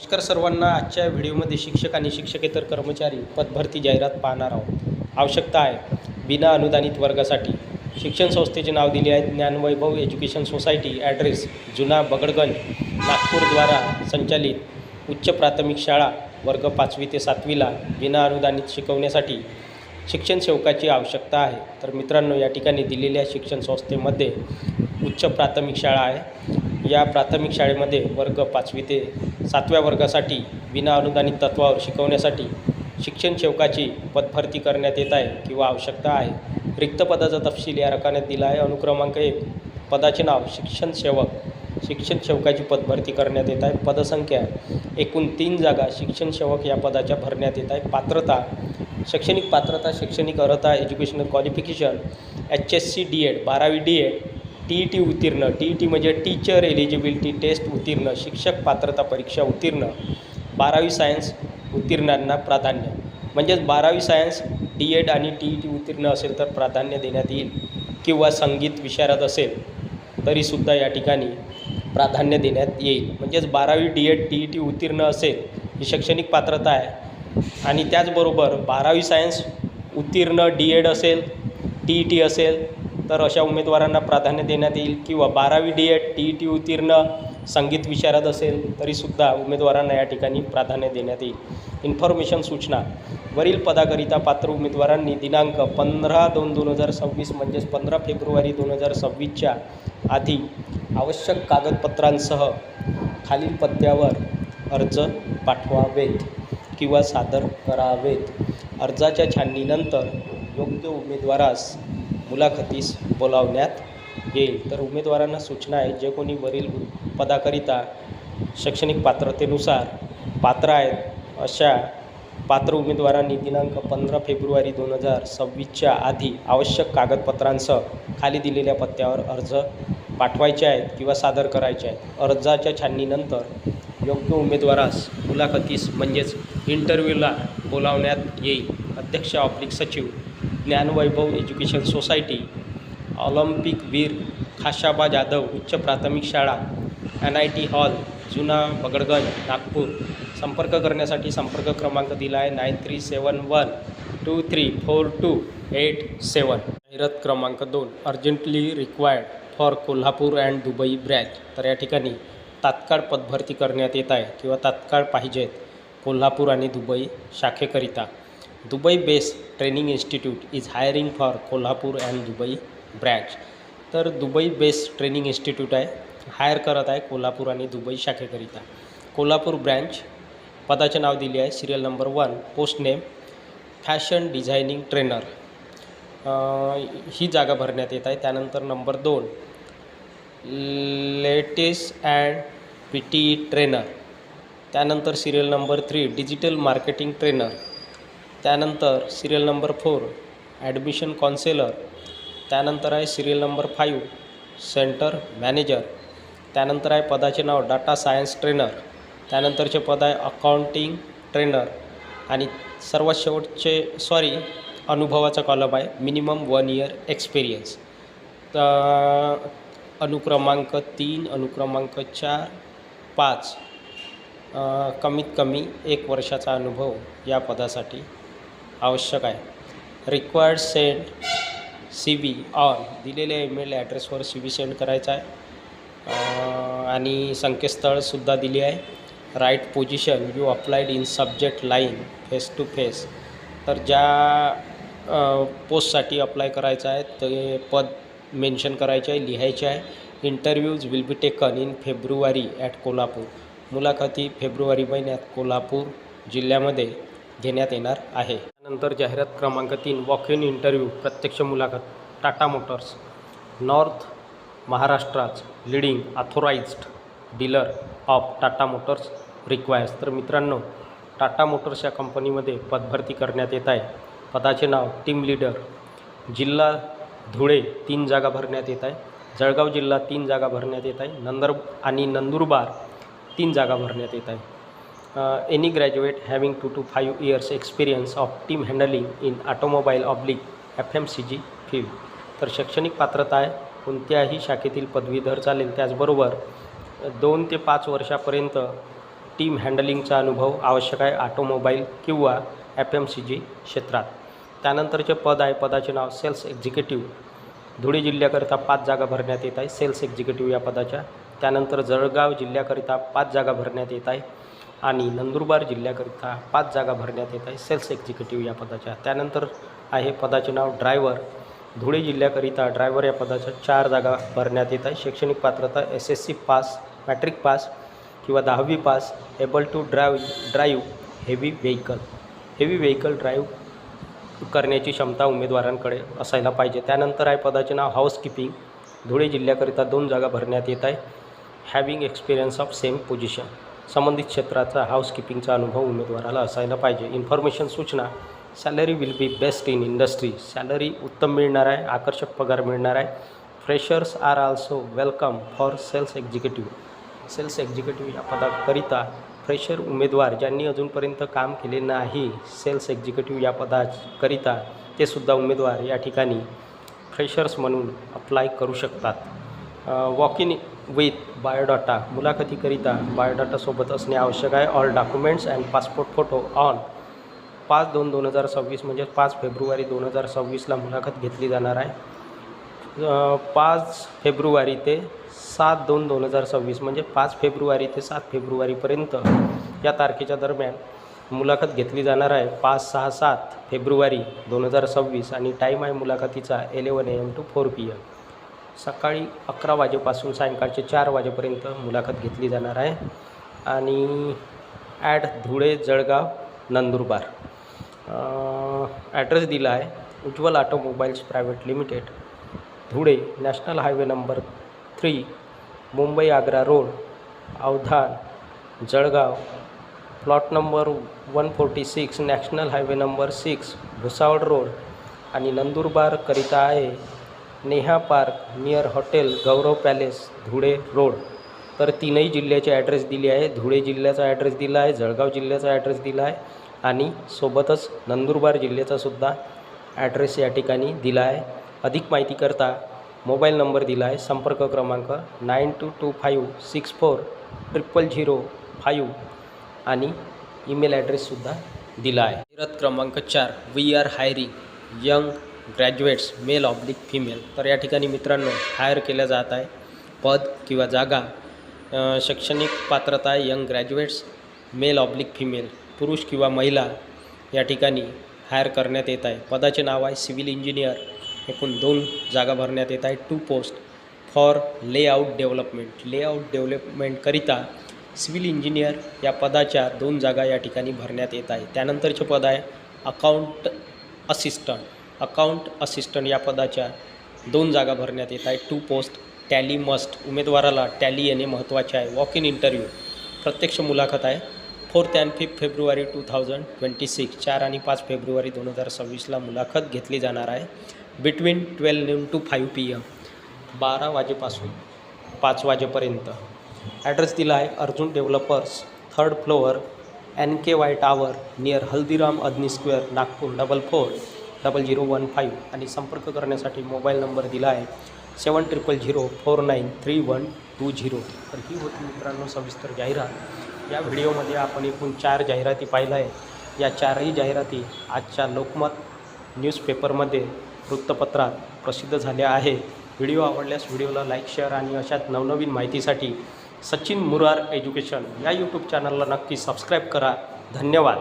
नमस्कार सर्वांना. आजच्या व्हिडिओमध्ये शिक्षक आणि शिक्षकेतर कर्मचारी पदभरती जाहिरात पाहणार आहोत. आवश्यकता आहे. बिना अनुदानित वर्गासाठी. शिक्षण संस्थेचे नाव दिले आहे ज्ञानवैभव एज्युकेशन सोसायटी. ॲड्रेस जुना बगडगंज नागपूरद्वारा संचालित उच्च प्राथमिक शाळा वर्ग पाचवी ते सातवीला बिना अनुदानित शिकवण्यासाठी शिक्षण सेवकाची आवश्यकता आहे. तर मित्रांनो या ठिकाणी दिलेल्या शिक्षण संस्थेमध्ये उच्च प्राथमिक शाळा आहे. या प्राथमिक शाळेमध्ये वर्ग पाचवी ते सातव्या वर्गासाठी विनाअनुदानित तत्वावर शिकवण्यासाठी शिक्षण सेवकाची पदभरती करण्यात येत आहे किंवा आवश्यकता आहे. रिक्त पदाचा तपशील या रकान्यात दिला आहे. अनुक्रमांक एक पदाचे नाव शिक्षण सेवक. शिक्षण सेवकाची पदभरती करण्यात येत आहे. पदसंख्या एकूण तीन जागा शिक्षण सेवक या पदाच्या भरण्यात येत आहे. पात्रता शैक्षणिक पात्रता शैक्षणिक अर्हता educational qualification H S C D Ed बारावी D Ed T E T उत्तीर्ण टी ई टी म्हणजे टीचर एलिजिबिलिटी टेस्ट उत्तीर्ण शिक्षक पात्रता परीक्षा उत्तीर्ण बारावी सायन्स उत्तीर्णांना प्राधान्य. म्हणजेच बारावी सायन्स डी एड आणि टी ई टी उत्तीर्ण असेल तर प्राधान्य देण्यात येईल किंवा संगीत विशारद असेल तरीसुद्धा या ठिकाणी प्राधान्य देण्यात येईल. म्हणजेच बारावी D Ed T E T उत्तीर्ण असेल ही शैक्षणिक पात्रता आहे आणि त्याचबरोबर बारावी सायन्स उत्तीर्ण डी एड असेल टी ई टी असेल तर अशा उमेदवारांना प्राधान्य देण्यात येईल किंवा बारावी D Ed T E T उत्तीर्ण संगीत विचारात असेल तरीसुद्धा उमेदवारांना या ठिकाणी प्राधान्य देण्यात येईल. इन्फॉर्मेशन सूचना. वरील पदाकरिता पात्र उमेदवारांनी दिनांक पंधरा दोन दोन हजार सव्वीस म्हणजेच पंधरा फेब्रुवारी दोन हजार सव्वीसच्या आधी आवश्यक कागदपत्रांसह खालील पत्त्यावर अर्ज पाठवावेत किंवा सादर करावेत. अर्जाच्या छाननीनंतर योग्य उमेदवारास मुलाखतीस बोलावण्यात येईल. तर उमेदवारांना सूचना आहे जे कोणी वरील पदाकरिता शैक्षणिक पात्रतेनुसार पात्र आहेत अशा पात्र उमेदवारांनी दिनांक पंधरा फेब्रुवारी दोन हजार सव्वीसच्या आधी आवश्यक कागदपत्रांसह खाली दिलेल्या पत्त्यावर अर्ज पाठवायचे आहेत किंवा सादर करायचे आहेत. अर्जाच्या छाननीनंतर योग्य उमेदवारास मुलाखतीस म्हणजेच इंटरव्ह्यूला बोलावण्यात येईल. अध्यक्ष ऑब्लिक सचिव ज्ञानवैभव एज्युकेशन सोसायटी ऑलिम्पिक वीर खाशाबा जाधव उच्च प्राथमिक शाळा एन आय टी हॉल जुना बगडगंज नागपूर. संपर्क करण्यासाठी संपर्क क्रमांक दिला आहे nine three seven one two three four two eight seven. जाहिरात क्रमांक दोन urgently required for Kolhapur and Dubai branch. तर या ठिकाणी तात्काळ पदभरती करण्यात येत आहे किंवा तात्काळ पाहिजेत कोल्हापूर आणि Dubai शाखेकरिता. Dubai base training institute is hiring for Kolhapur and Dubai branch. तर दुबई बेस ट्रेनिंग इन्स्टिट्यूट आहे. हायर करत आहे कोल्हापूर आणि दुबई शाखेकरिता. कोल्हापूर ब्रँच पदाचे नाव दिले आहे serial number one post name fashion designing trainer. ही जागा भरण्यात येत आहे. त्यानंतर नंबर दोन latest and P T E trainer. त्यानंतर serial number three digital marketing trainer. त्यानंतर serial number four admission counsellor त्यानंतर आहे serial number five centre manager त्यानंतर आहे पदाचे नाव डाटा सायन्स ट्रेनर त्यानंतरचे पद आहे अकाउंटिंग ट्रेनर आणि सर्वात शेवटचे सॉरी अनुभवाचा कॉलम आहे मिनिमम वन इयर एक्सपिरियन्स तर अनुक्रमांक तीन अनुक्रमांक चार पाच कमीत कमी एक वर्षाचा अनुभव या पदासाठी आवश्यक आहे. Required send C V on दिलेल्या ईमेल ॲड्रेसवर सी बी सेंड करायचा आहे. आणि संकेतस्थळसुद्धा दिली आहे. Write position you applied in subject line face to face तर ज्या पोस्टसाठी अप्लाय करायचं आहे ते पद मेन्शन करायचे आहे लिहायचे आहे. Interviews will be taken in February at Kolhapur मुलाखती फेब्रुवारी महिन्यात कोल्हापूर जिल्ह्यामध्ये घेण्यात येणार आहे. नंतर जाहिरात क्रमांक तीन वॉक इन इंटरव्ह्यू प्रत्यक्ष मुलाखत Tata Motors. North महाराष्ट्राच leading authorised dealer of Tata Motors requires तर मित्रांनो टाटा मोटर्स या कंपनीमध्ये पदभरती करण्यात येत आहे. पदाचे नाव टीम लीडर जिल्हा धुळे तीन जागा भरण्यात येत आहे. जळगाव जिल्हा तीन जागा भरण्यात येत आहे. नंदर आणि नंदुरबार तीन जागा भरण्यात येत आहे. Any graduate having two two five years experience of team handling in automobile oblique F M C G तर शैक्षणिक पात्रता आहे कोणत्याही शाखेतील पदवीधर चालेल. त्याचबरोबर दोन ते पाच वर्षापर्यंत टीम हँडलिंगचा अनुभव आवश्यक आहे ऑटोमोबाईल किंवा एफ एम सी जी क्षेत्रात. त्यानंतरचे पद आहे पदाचे नाव सेल्स एक्झिक्युटिव्ह धुळे जिल्ह्याकरिता पाच जागा भरण्यात येत आहे. सेल्स एक्झिक्युटिव्ह या पदाच्या. त्यानंतर जळगाव जिल्ह्याकरिता पाच जागा भरण्यात येत आहे. आणि नंदुरबार जिल्ह्याकरिता पाच जागा भरण्यात येत आहे. सेल्स एक्झिक्युटिव्ह या पदाच्या. त्यानंतर आहे पदाचे नाव ड्रायव्हर. धुळे जिल्ह्याकरिता ड्रायव्हर या पदाच्या चार जागा भरण्यात येत आहे. शैक्षणिक पात्रता S S C pass matric pass किंवा दहावी pass able to drive drive heavy vehicle heavy vehicle drive करण्याची क्षमता उमेदवारांकडे असायला पाहिजे. त्यानंतर आहे पदाचे नाव हाऊसकीपिंग. धुळे जिल्ह्याकरिता दोन जागा भरण्यात येत आहे. Having experience of same position. संबंधित क्षेत्राचा हाऊसकीपिंगचा अनुभव उमेदवाराला असायला पाहिजे. इन्फॉर्मेशन सूचना salary will be best in industry salary उत्तम मिळणार आहे आकर्षक पगार मिळणार आहे. Freshers are also welcome for sales executive sales executive या पदाकरिता फ्रेशर उमेदवार ज्यांनी अजूनपर्यंत काम केले नाही सेल्स एक्झिक्युटिव्ह या पदाकरिता ते सुद्धा उमेदवार या ठिकाणी फ्रेशर्स म्हणून अप्लाय करू शकतात. वॉक इन विथ बायोडाटा मुलाखतीकरिता बायोडाटासोबत असणे आवश्यक आहे. All documents and passport photo on पाच दोन दोन हजार सव्वीस म्हणजे पाच फेब्रुवारी दोन हजार सव्वीसला मुलाखत घेतली जाणार आहे. पाच फेब्रुवारी ते सात दोन दोन हजार सव्वीस म्हणजे पाच फेब्रुवारी ते सात फेब्रुवारीपर्यंत या तारखेच्या दरम्यान मुलाखत घेतली जाणार आहे. पाच सहा सात फेब्रुवारी दोन हजार सव्वीस आणि टाईम आहे मुलाखतीचा eleven A M to four P M सकाळी अकरा वाजेपासून सायंकाळचे चार वाजेपर्यंत मुलाखत घेतली जाणार आहे. आणि ॲड धुळे जळगाव नंदुरबार. ॲड्रेस दिला आहे Ujjwal automobiles private limited Dhule national highway number three Mumbai Agra road Avdhan Jalgaon plot number one forty six national highway number six Bhusawal road आणि नंदुरबारकरिता आहे Neha park near hotel Gaurav palace Dhule road. तर तीनही जिल्ह्याचे address दिली आहे. धुळे जिल्ह्याचा address दिला आहे जळगाव जिल्ह्याचा ॲड्रेस दिला आहे आणि सोबतच नंदुरबार जिल्ह्याचासुद्धा ॲड्रेस या ठिकाणी दिला आहे. अधिक माहितीकरता मोबाईल नंबर दिला आहे संपर्क क्रमांक nine two two five six four triple zero five आणि ईमेल ॲड्रेससुद्धा दिला आहे. जाहिरात क्रमांक चार we are hiring young graduates male oblique female तर या ठिकाणी मित्रांनो हायर केल्या जात आहे. पद किंवा जागा शैक्षणिक पात्रता आहे young graduates male oblique female पुरुष किंवा महिला या ठिकाणी हायर करण्यात येत आहे. पदाचे नाव आहे सिव्हिल इंजिनियर एकूण दोन जागा भरण्यात येत आहे. Two post for layout development layout डेव्हलपमेंटकरिता civil engineer या पदाच्या दोन जागा या ठिकाणी भरण्यात येत आहे. त्यानंतरचे पद आहे अकाउंट असिस्टंट अकाउंट असिस्टंट या पदाच्या दोन जागा भरण्यात येत आहे टू पोस्ट टॅली मस्ट उमेदवाराला टॅली येणे महत्त्वाचे आहे. वॉक इन इंटरव्ह्यू प्रत्यक्ष मुलाखत आहे. Fourth and fifth February two thousand twenty six चार आणि पाच फेब्रुवारी दोन हजार सव्वीसला मुलाखत घेतली जाणार आहे. Between twelve noon to five P M बारा वाजेपासून पाच वाजेपर्यंत. ॲड्रेस दिला आहे. Arjun developers third floor N K Y tower near Haldiram Agni square Nagpur double four double zero one five आणि संपर्क करण्यासाठी मोबाईल नंबर दिला आहे. Seven triple zero four nine three one two zero तर ही होती मित्रांनो सविस्तर जाहिरात. या व्हिडिओमध्ये आपण एकूण चार जाहिराती पाहिल्या आहे या चारही जाहिराती आजच्या लोकमत न्यूजपेपरमध्ये वृत्तपत्रात प्रसिद्ध झाल्या आहेत. व्हिडिओ आवडल्यास व्हिडिओला लाईक शेअर आणि अशाच नवनवीन माहितीसाठी सचिन मुरार एज्युकेशन या यूट्यूब चॅनलला नक्की सबस्क्राईब करा. धन्यवाद.